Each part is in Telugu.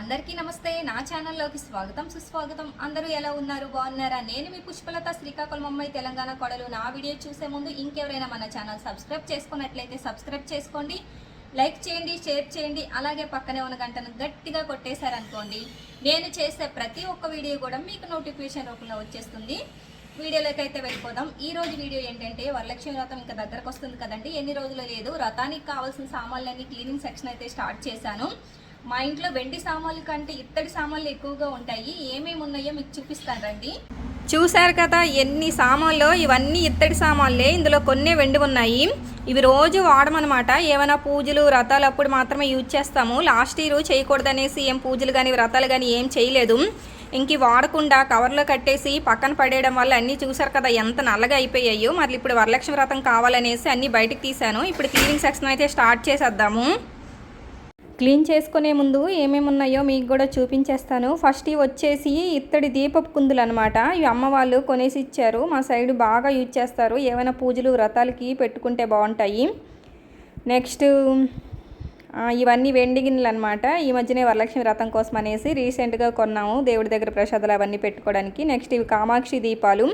అందరికీ నమస్తే. నా ఛానల్లోకి స్వాగతం సుస్వాగతం. అందరూ ఎలా ఉన్నారు? బాగున్నారా? నేను మీ పుష్పలత శ్రీకాకుళం అమ్మాయి తెలంగాణ కొడలు. నా వీడియో చూసే ముందు ఇంకెవరైనా మన ఛానల్ సబ్స్క్రైబ్ చేసుకున్నట్లయితే సబ్స్క్రైబ్ చేసుకోండి. లైక్ చేయండి షేర్ చేయండి. అలాగే పక్కనే ఉన్న గంటను గట్టిగా కొట్టేశారనుకోండి. నేను చేసే ప్రతి ఒక్క వీడియో కూడా మీకు నోటిఫికేషన్ రూపంలో వచ్చేస్తుంది. వీడియోలోకి అయితే వెళ్ళిపోదాం. ఈ రోజు వీడియో ఏంటంటే వరలక్ష్మి వ్రతం ఇంకా దగ్గరకు వస్తుంది కదండి. ఎన్ని రోజులు లేదు. వ్రతానికి కావాల్సిన సామాన్లన్నీ క్లీనింగ్ సెక్షన్ అయితే స్టార్ట్ చేశాను. మా ఇంట్లో వెండి సామాన్లు కంటే ఇత్తడి సామాన్లు ఎక్కువగా ఉంటాయి. ఏమేమి ఉన్నాయో మీకు చూపిస్తాను రండి. చూశారు కదా ఎన్ని సామాన్లు ఇవన్నీ ఇత్తడి సామాన్లే. ఇందులో కొన్ని వెండి ఉన్నాయి. ఇవి రోజు వాడమనమాట. ఏమైనా పూజలు వ్రతాలు అప్పుడు మాత్రమే యూజ్ చేస్తాము. లాస్ట్ ఇయర్ చేయకూడదనేసి ఏం పూజలు కానీ వ్రతాలు కానీ ఏం చేయలేదు. ఇంక వాడకుండా కవర్లో కట్టేసి పక్కన పడేయడం వల్ల అన్నీ చూసారు కదా ఎంత నల్లగా అయిపోయాయో. మరి ఇప్పుడు వరలక్ష్మి వ్రతం కావాలనేసి అన్నీ బయటకు తీశాను. ఇప్పుడు క్లీనింగ్ సెక్షన్ అయితే స్టార్ట్ చేసేద్దాము. క్లీన్ చేసుకునే ముందు ఏమేమి ఉన్నాయో మీకు కూడా చూపించేస్తాను. ఫస్ట్ ఇవి వచ్చేసి ఇత్తడి దీపపు కుందులు అనమాట ఇవి అమ్మ వాళ్ళు కొనేసి ఇచ్చారు. మా సైడ్ బాగా యూజ్ చేస్తారు. ఏమైనా పూజలు వ్రతాలకి పెట్టుకుంటే బాగుంటాయి. నెక్స్ట్ ఇవన్నీ వెండి గిన్నెలు అనమాట ఈ మధ్యనే వరలక్ష్మి వ్రతం కోసం అనేసి రీసెంట్గా కొన్నాము. దేవుడి దగ్గర ప్రసాదాలు అవన్నీ పెట్టుకోవడానికి. నెక్స్ట్ ఇవి కామాక్షి దీపాలు.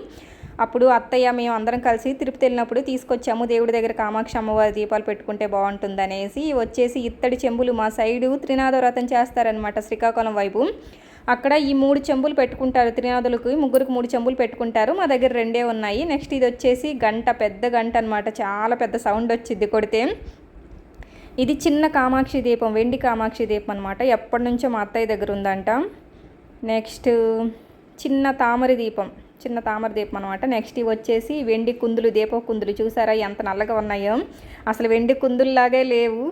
అప్పుడు అత్తయ్య మేము అందరం కలిసి తిరుపతి వెళ్ళినప్పుడు తీసుకొచ్చాము. దేవుడి దగ్గర కామాక్షి అమ్మవారి దీపాలు పెట్టుకుంటే బాగుంటుంది అనేసి వచ్చేసి ఇత్తడి చెంబులు మా సైడు త్రినాథ వ్రతం చేస్తారనమాట శ్రీకాకుళం వైపు. అక్కడ ఈ మూడు చెంబులు పెట్టుకుంటారు. త్రినాథులకు ముగ్గురికి మూడు చెంబులు పెట్టుకుంటారు. మా దగ్గర రెండే ఉన్నాయి. నెక్స్ట్ ఇది వచ్చేసి గంట పెద్ద గంట అనమాట చాలా పెద్ద సౌండ్ వచ్చింది కొడితే. ఇది చిన్న కామాక్షి దీపం వెండి కామాక్షి దీపం అనమాట ఎప్పటి నుంచో మా అత్తయ్య దగ్గర ఉందంట. నెక్స్ట్ చిన్న తామర దీపం. చిన్న తామర దీపం అనమాట నెక్స్ట్ ఇవి వచ్చేసి వెండి కుందులు దీప కుందులు. చూసారా ఎంత నల్లగా ఉన్నాయో. అసలు వెండి కుందుల్లాగే లేవు.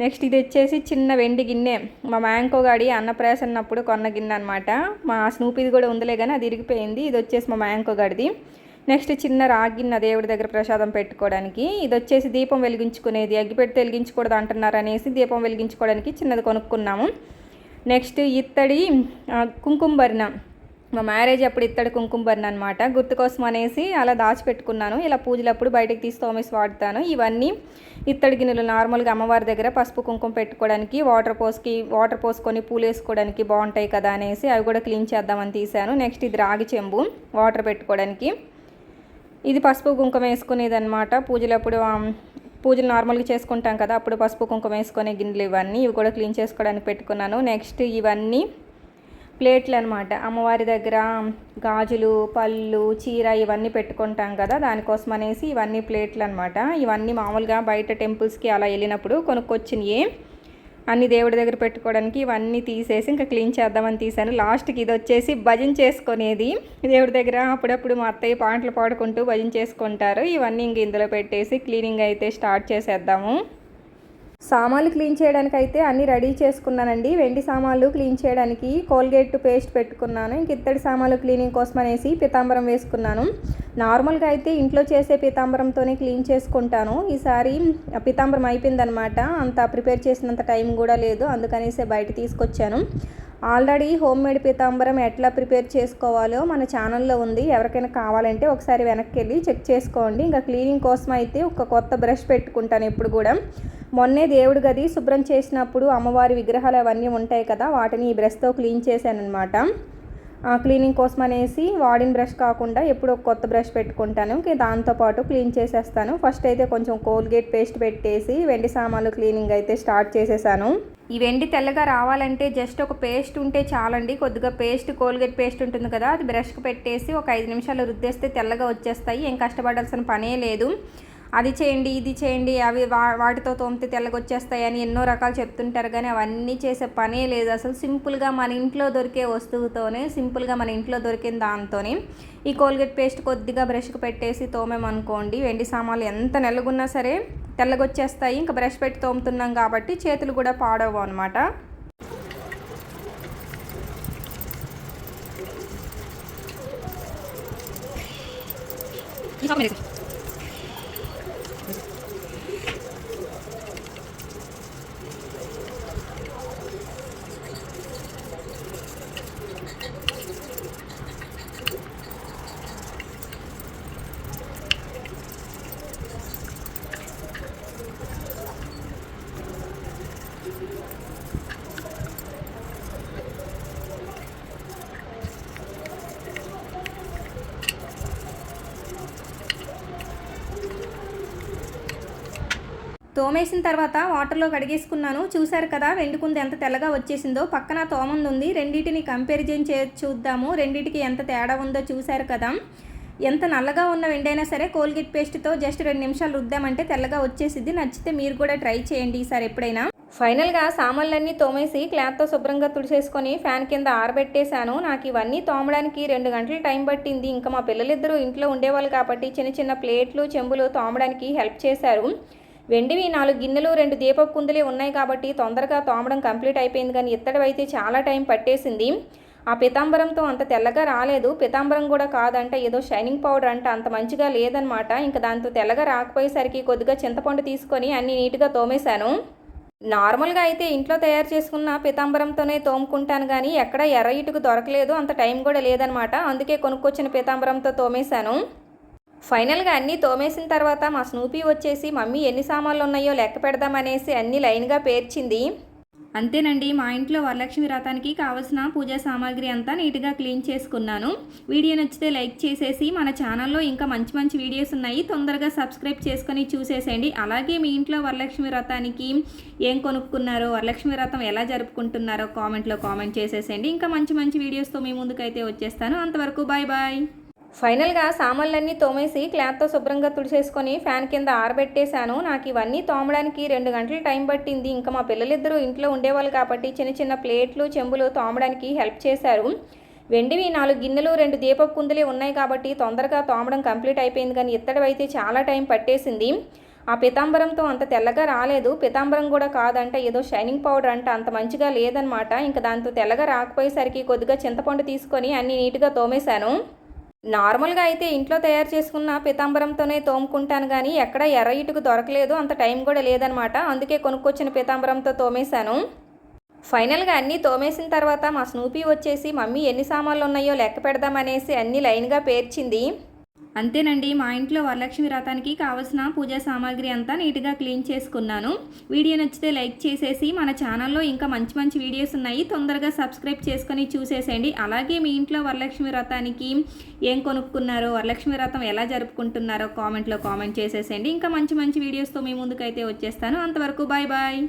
నెక్స్ట్ ఇది వచ్చేసి చిన్న వెండి గిన్నె. మా మ్యాంకో గాడి అన్నప్రాసన్నప్పుడు కొన్న గిన్నె అనమాట మా స్నూపిది కూడా ఉందిలే కానీ అది ఇరిగిపోయింది. ఇది వచ్చేసి మా మ్యాంకో గాడిది. నెక్స్ట్ చిన్న రాగిన్న దేవుడి దగ్గర ప్రసాదం పెట్టుకోవడానికి. ఇది వచ్చేసి దీపం వెలిగించుకునేది. అగ్గిపెట్టి వెలిగించకూడదు అంటున్నారు అనేసి దీపం వెలిగించుకోవడానికి చిన్నది కొనుక్కున్నాము. నెక్స్ట్ ఇత్తడి కుంకుమ భరణ మా మ్యారేజ్ అప్పుడు ఇత్తడి కుంకుమ బర్ణ అనమాట గుర్తు కోసం అనేసి అలా దాచిపెట్టుకున్నాను. ఇలా పూజలప్పుడు బయటకు తీసి తోమేసి వాడతాను. ఇవన్నీ ఇత్తడి గిన్నెలు నార్మల్గా అమ్మవారి దగ్గర పసుపు కుంకుమ పెట్టుకోవడానికి వాటర్ పోసుకి వాటర్ పోసుకొని పూలు వేసుకోవడానికి బాగుంటాయి కదా అనేసి అవి కూడా క్లీన్ చేద్దామని తీశాను. నెక్స్ట్ ఇది రాగి చెంబు వాటర్ పెట్టుకోవడానికి. ఇది పసుపు కుంకుమ వేసుకునేది అనమాట పూజలప్పుడు పూజలు నార్మల్గా చేసుకుంటాం కదా అప్పుడు పసుపు కుంకుమ వేసుకునే గిన్నెలు ఇవన్నీ ఇవి కూడా క్లీన్ చేసుకోవడానికి పెట్టుకున్నాను. నెక్స్ట్ ఇవన్నీ ప్లేట్లు అనమాట అమ్మవారి దగ్గర గాజులు పళ్ళు చీర ఇవన్నీ పెట్టుకుంటాం కదా దానికోసం అనేసి ఇవన్నీ ప్లేట్లు అనమాట ఇవన్నీ మామూలుగా బయట టెంపుల్స్కి అలా వెళ్ళినప్పుడు కొనుక్కొచ్చినవి అన్ని దేవుడి దగ్గర పెట్టుకోవడానికి ఇవన్నీ తీసేసి ఇంకా క్లీన్ చేద్దామని తీసాను లాస్ట్కి ఇది వచ్చేసి భజన చేసుకునేది. దేవుడి దగ్గర అప్పుడప్పుడు మా అత్తయ్య పాటలు పాడుకుంటూ భజన చేసుకుంటారు. ఇవన్నీ ఇంక ఇందులో పెట్టేసి క్లీనింగ్ అయితే స్టార్ట్ చేసేద్దాము. సామాన్లు క్లీన్ చేయడానికి అయితే అన్నీ రెడీ చేసుకున్నానండి. వెండి సామాన్లు క్లీన్ చేయడానికి కోల్గేట్ పేస్ట్ పెట్టుకున్నాను. ఇంక ఇత్తడి సామాన్లు క్లీనింగ్ కోసం అనేసి పితాంబరం వేసుకున్నాను. నార్మల్గా అయితే ఇంట్లో చేసే పితాంబరంతోనే క్లీన్ చేసుకుంటాను. ఈసారి పితాంబరం అయిపోయిందనమాట. అంత ప్రిపేర్ చేసినంత టైం కూడా లేదు. అందుకనేసి బయట తీసుకొచ్చాను. ఆల్రెడీ హోమ్ మేడ్ పీతాంబరం ఎట్లా ప్రిపేర్ చేసుకోవాలో మన ఛానల్లో ఉంది. ఎవరికైనా కావాలంటే ఒకసారి వెనక్కి వెళ్ళి చెక్ చేసుకోండి. ఇంకా క్లీనింగ్ కోసం అయితే ఒక కొత్త బ్రష్ పెట్టుకుంటాను ఎప్పుడు కూడా. మొన్నే దేవుడి గది శుభ్రం చేసినప్పుడు అమ్మవారి విగ్రహాలు అవన్నీ ఉంటాయి కదా వాటిని ఈ బ్రష్తో క్లీన్ చేశాను అనమాట క్లీనింగ్ కోసం అనేసి వాడిన బ్రష్ కాకుండా ఎప్పుడు ఒక కొత్త బ్రష్ పెట్టుకుంటాను. దాంతోపాటు క్లీన్ చేసేస్తాను. ఫస్ట్ అయితే కొంచెం కోల్గేట్ పేస్ట్ పెట్టేసి వెండి సామాన్లు క్లీనింగ్ అయితే స్టార్ట్ చేసేసాను. ఈ వెండి తెల్లగా రావాలంటే జస్ట్ ఒక పేస్ట్ ఉంటే చాలండి. కొద్దిగా పేస్ట్ కోల్గేట్ పేస్ట్ ఉంటుంది కదా అది బ్రష్కి పెట్టేసి ఒక ఐదు నిమిషాలు రుద్దేస్తే తెల్లగా వచ్చేస్తాయి. ఏం కష్టపడాల్సిన పనే లేదు. అది చేయండి ఇది చేయండి అవి వా వాటితో తోమితే అని ఎన్నో రకాలు చెప్తుంటారు కానీ అవన్నీ చేసే పనే లేదు. అసలు సింపుల్గా మన ఇంట్లో దొరికే వస్తువుతోనే సింపుల్గా మన ఇంట్లో దొరికిన దాంతోనే ఈ కోల్గేట్ పేస్ట్ కొద్దిగా బ్రష్కి పెట్టేసి తోమేమనుకోండి వెండి సామాన్లు ఎంత నెలగున్నా సరే తెల్లగొచ్చేస్తాయి. ఇంకా బ్రష్ పెట్టి తోముతున్నాం కాబట్టి చేతులు కూడా పాడవు అనమాట Thank తోమేసిన తర్వాత వాటర్లో కడిగేసుకున్నాను. చూశారు కదా వెండుకుంది ఎంత తెల్లగా వచ్చేసిందో. పక్కన తోమంది ఉంది రెండింటిని కంపారిజన్ చే చూద్దాము. రెండింటికి ఎంత తేడా ఉందో చూశారు కదా. ఎంత నల్లగా ఉన్న వెండైనా సరే కోల్గేట్ పేస్ట్తో జస్ట్ రెండు నిమిషాలు రుద్దామంటే తెల్లగా వచ్చేసిద్ది. నచ్చితే మీరు కూడా ట్రై చేయండి ఈసారి ఎప్పుడైనా. ఫైనల్గా సామాన్లన్నీ తోమేసి క్లాత్తో శుభ్రంగా తుడిసేసుకొని ఫ్యాన్ కింద ఆరబెట్టేశాను. నాకు ఇవన్నీ తోమడానికి రెండు గంటలు టైం పట్టింది. ఇంకా మా పిల్లలిద్దరూ ఇంట్లో ఉండేవాళ్ళు కాబట్టి చిన్న చిన్న ప్లేట్లు చెంబులు తోమడానికి హెల్ప్ చేశారు. వెండివి నాలుగు గిన్నెలు రెండు దీపపు కుందులే ఉన్నాయి కాబట్టి తొందరగా తోమడం కంప్లీట్ అయిపోయింది కానీ ఇత్తడి అయితే చాలా టైం పట్టేసింది. ఆ పితాంబరంతో అంత తెల్లగా రాలేదు. పితాంబరం కూడా కాదంట ఏదో షైనింగ్ పౌడర్ అంట అంత మంచిగా లేదనమాట. ఇంకా దాంతో తెల్లగా రాకపోయేసరికి కొద్దిగా చింతపండు తీసుకొని అన్ని నీట్గా తోమేశాను. నార్మల్గా అయితే ఇంట్లో తయారు చేసుకున్న పితాంబరంతోనే తోముకుంటాను కానీ ఎక్కడ ఎర్ర ఇటుకు దొరకలేదు అంత టైం కూడా లేదనమాట. అందుకే కొనుక్కొచ్చిన పితాంబరంతో తోమేశాను. ఫైనల్గా అన్నీ తోమేసిన తర్వాత మా స్నూపీ వచ్చేసి మమ్మీ ఎన్ని సామాన్లు ఉన్నాయో లెక్క పెడదామనేసి అన్ని లైన్గా పేర్చింది. అంతేనండి మా ఇంట్లో వరలక్ష్మి వ్రతానికి కావలసిన పూజా సామాగ్రి అంతా నీట్గా క్లీన్ చేసుకున్నాను. వీడియో నచ్చితే లైక్ చేసేసి మన ఛానల్లో ఇంకా మంచి మంచి వీడియోస్ ఉన్నాయి. తొందరగా సబ్స్క్రైబ్ చేసుకొని చూసేసేయండి. అలాగే మీ ఇంట్లో వరలక్ష్మి వ్రతానికి ఏం కొనుక్కున్నారో వరలక్ష్మి వ్రతం ఎలా జరుపుకుంటున్నారో కామెంట్లో కామెంట్ చేసేసేయండి. ఇంకా మంచి మంచి వీడియోస్తో మీ ముందుకైతే వచ్చేస్తాను. అంతవరకు బాయ్ బాయ్. ఫైనల్గా సామాన్లన్నీ తోమేసి క్లాత్తో శుభ్రంగా తుడిచేసుకొని ఫ్యాన్ కింద ఆరబెట్టేశాను. నాకు ఇవన్నీ తోమడానికి రెండు గంటలు టైం పట్టింది. ఇంకా మా పిల్లలిద్దరూ ఇంట్లో ఉండేవాళ్ళు కాబట్టి చిన్న చిన్న ప్లేట్లు చెంబులు తోమడానికి హెల్ప్ చేశారు. వెండివి నాలుగు గిన్నెలు రెండు దీపపు కుందులే ఉన్నాయి కాబట్టి తొందరగా తోమడం కంప్లీట్ అయిపోయింది కానీ ఇత్తడి అయితే చాలా టైం పట్టేసింది. ఆ పితాంబరంతో అంత తెల్లగా రాలేదు. పితాంబరం కూడా కాదంట ఏదో షైనింగ్ పౌడర్ అంట అంత మంచిగా లేదనమాట ఇంకా దాంతో తెల్లగా రాకపోయేసరికి కొద్దిగా చింతపండు తీసుకొని అన్ని నీట్గా తోమేశాను. నార్మల్గా అయితే ఇంట్లో తయారు చేసుకున్న పితాంబరంతోనే తోముకుంటాను కానీ ఎక్కడ ఎర్ర ఇటుకు దొరకలేదు అంత టైం కూడా లేదనమాట. అందుకే కొనుక్కొచ్చిన పితాంబరంతో తోమేశాను. ఫైనల్గా అన్నీ తోమేసిన తర్వాత మా స్నూపీ వచ్చేసి మమ్మీ ఎన్ని సామాన్లు ఉన్నాయో లెక్క పెడదామనేసి అన్ని లైన్గా పేర్చింది. అంతేనండి మా ఇంట్లో వరలక్ష్మి వ్రతానికి కావలసిన పూజా సామాగ్రి అంతా నీట్గా క్లీన్ చేసుకున్నాను. వీడియో నచ్చితే లైక్ చేసేసి మన ఛానల్లో ఇంకా మంచి మంచి వీడియోస్ ఉన్నాయి తొందరగా సబ్స్క్రైబ్ చేసుకొని చూసేసేయండి. అలాగే మీ ఇంట్లో వరలక్ష్మి వ్రతానికి ఏం కొనుక్కున్నారో వరలక్ష్మి వ్రతం ఎలా జరుపుకుంటున్నారో కామెంట్లో కామెంట్ చేసేసేయండి. ఇంకా మంచి మంచి వీడియోస్తో మీ ముందుకైతే వచ్చేస్తాను. అంతవరకు బాయ్ బాయ్.